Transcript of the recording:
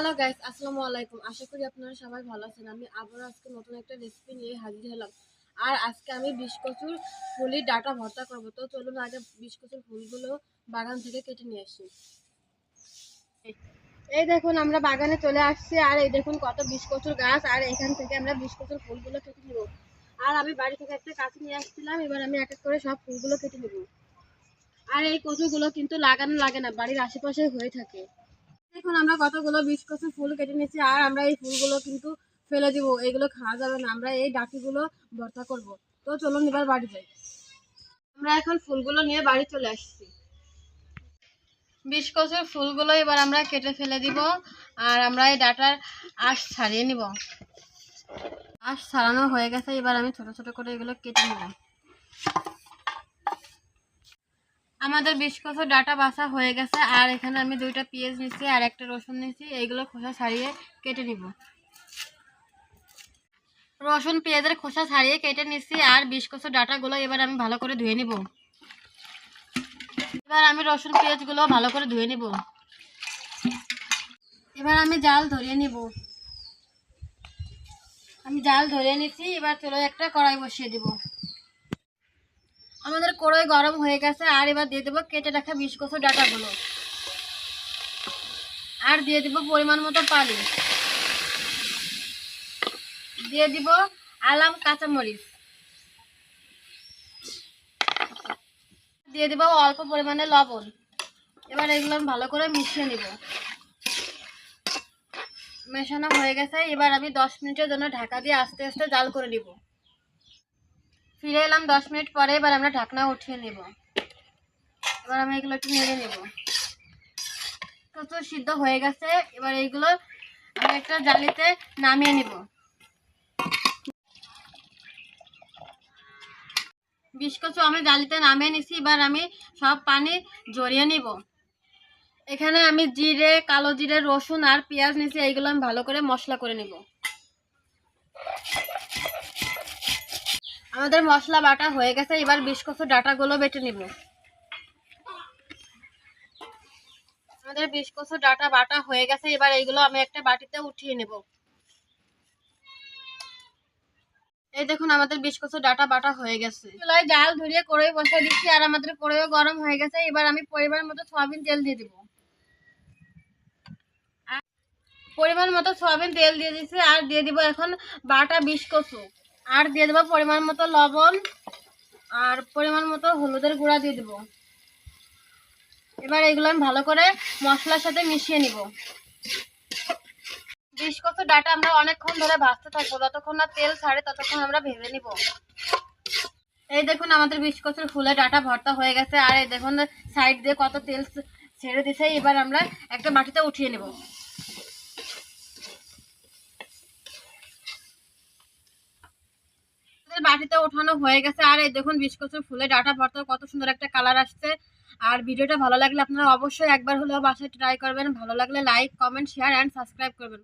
Hello guys আসসালামু আলাইকুম আশা করি আপনারা সবাই ভালো আছেন। আমি আবার আজকে নতুন একটা রেসিপি নিয়ে হাজির হলাম। আর আজকে আমি বিশ কচুর ফুলির ডাটা ভর্তা করব। তো চলুন আগে বিশ ফুলগুলো বাগান থেকে কেটে নিয়ে আসি। এই দেখুন, আমরা বাগানে চলে আসছি। আর এই দেখুন কত বিশ গাছ। আর এখান থেকে আমরা বিশ ফুলগুলো কেটে নেব। আর আমি বাড়ি থেকে একটা কাছে নিয়ে আসছিলাম। এবার আমি এক এক করে সব ফুলগুলো কেটে নেব। আর এই কচুগুলো কিন্তু লাগানো লাগে না। বাড়ির আশেপাশে হয়ে থাকে। দেখুন, আমরা কতগুলো বিশ কচু ফুল কেটে নিয়েছি, আর আমরা এই ফুলগুলো কিন্তু ফেলে দিব, এগুলো খাওয়া যাবে না, আমরা এই ডাটিগুলো ভর্তা করব। তো চলুন এবার বাড়ি যাই। আমরা এখন ফুলগুলো নিয়ে বাড়ি চলে আসছি। বিশ কচুর ফুলগুলো এবার আমরা কেটে ফেলে দিব, আর আমরা এই ডাটার আঁশ ছাড়িয়ে নিব। আঁশ ছাড়ানো হয়ে গেছে, এবার আমি ছোট ছোট করে এগুলো কেটে নিব আমাদের বিশ কচুর ডাটা বাছা হয়ে গেছে, আর এখানে আমি দুইটা পেঁয়াজ নিচ্ছি আর একটা রসুন নিচ্ছি এইগুলো খোসা ছাড়িয়ে কেটে নিব। রসুন, পেঁয়াজের খোসা ছাড়িয়ে কেটে নিচ্ছি আর বিশ কচুর ডাটাগুলো এবার আমি ভালো করে ধুয়ে নিব। এবার আমি রসুন, পেঁয়াজগুলো ভালো করে ধুয়ে নিব। এবার আমি জাল ধরিয়ে নিব। আমি জাল ধরিয়ে নিচ্ছি এবার চলো একটা কড়াই বসিয়ে দিব। আমাদের কড়াই গরম হয়ে গেছে, আর এবার দিয়ে দেবো কেটে রাখা কচুর ডাটাগুলো। আর দিয়ে দিব পরিমাণ মতো পানি। দিয়ে দিব আলাম কাঁচামরিচ। দিয়ে দিব অল্প পরিমাণে লবণ। এবার এগুলো ভালো করে মিশিয়ে নিব। মেশানো হয়ে গেছে, এবার আমি দশ মিনিটের জন্য ঢাকা দিয়ে আস্তে আস্তে জাল করে নিব। ফিরে এলাম দশ মিনিট পরে, এবার আমরা ঢাকনা উঠিয়ে নেব। এবার আমি এগুলো একটু নেড়ে নেব। প্রচুর সিদ্ধ হয়ে গেছে, এবার এইগুলো আমি একটা জালিতে নামিয়ে নিব। বিশ কচু আমি জালিতে নামিয়ে নিছি, এবার আমি সব পানি জড়িয়ে নিব। এখানে আমি জিরে, কালো জিরে, রসুন আর পেঁয়াজ নিছি, এইগুলো আমি ভালো করে মশলা করে নিব। আমাদের মশলা বাটা হয়ে গেছে, এবার কচু ডাটাগুলো বেটে নিব। আমাদের কচু ডাটা বাটা হয়ে গেছে, এবার এইগুলো আমি একটা বাটিতে উঠিয়ে নেব। এই দেখুন, আমাদের বিশ ডাটা বাটা হয়ে গেছে। চুলায় জাল ধরিয়ে কড়াই বসিয়ে দিচ্ছি, আর আমাদের কড়াইও গরম হয়ে গেছে, এবার আমি পরিমাণ মতো সয়াবিন তেল দিয়ে দিব। পরিমাণ মতো সয়াবিন তেল দিয়ে দিচ্ছি আর দিয়ে দিব এখন বাটা কচু আর দিয়ে দেবো পরিমাণ মতো লবণ আর পরিমাণ মতো হলুদের গুঁড়া দিয়ে দেবো। এবার এগুলো আমি ভালো করে মশলার সাথে মিশিয়ে নিব। বিশ ডাটা আমরা অনেকক্ষণ ধরে ভাজতে থাকব, যতক্ষণ না তেল ছাড়ে ততক্ষণ আমরা ভেজে নিব। এই দেখুন আমাদের বিশ ফুলে ডাটা ভর্তা হয়ে গেছে, আর এই দেখুন সাইড দিয়ে কত তেল ছেড়ে দিছে এবার আমরা একটা বাটিতে উঠিয়ে নেব। বাটিতে ওঠানো হয়ে গেছে। আর এই দেখুন বিশ কচুর ফুলে ডাটা ভর্তা কত সুন্দর একটা কালার আসছে। আর ভিডিওটা ভালো লাগলে আপনারা অবশ্যই একবার হলেও বাসায় ট্রাই করবেন। ভালো লাগলে like comment share and subscribe করবেন।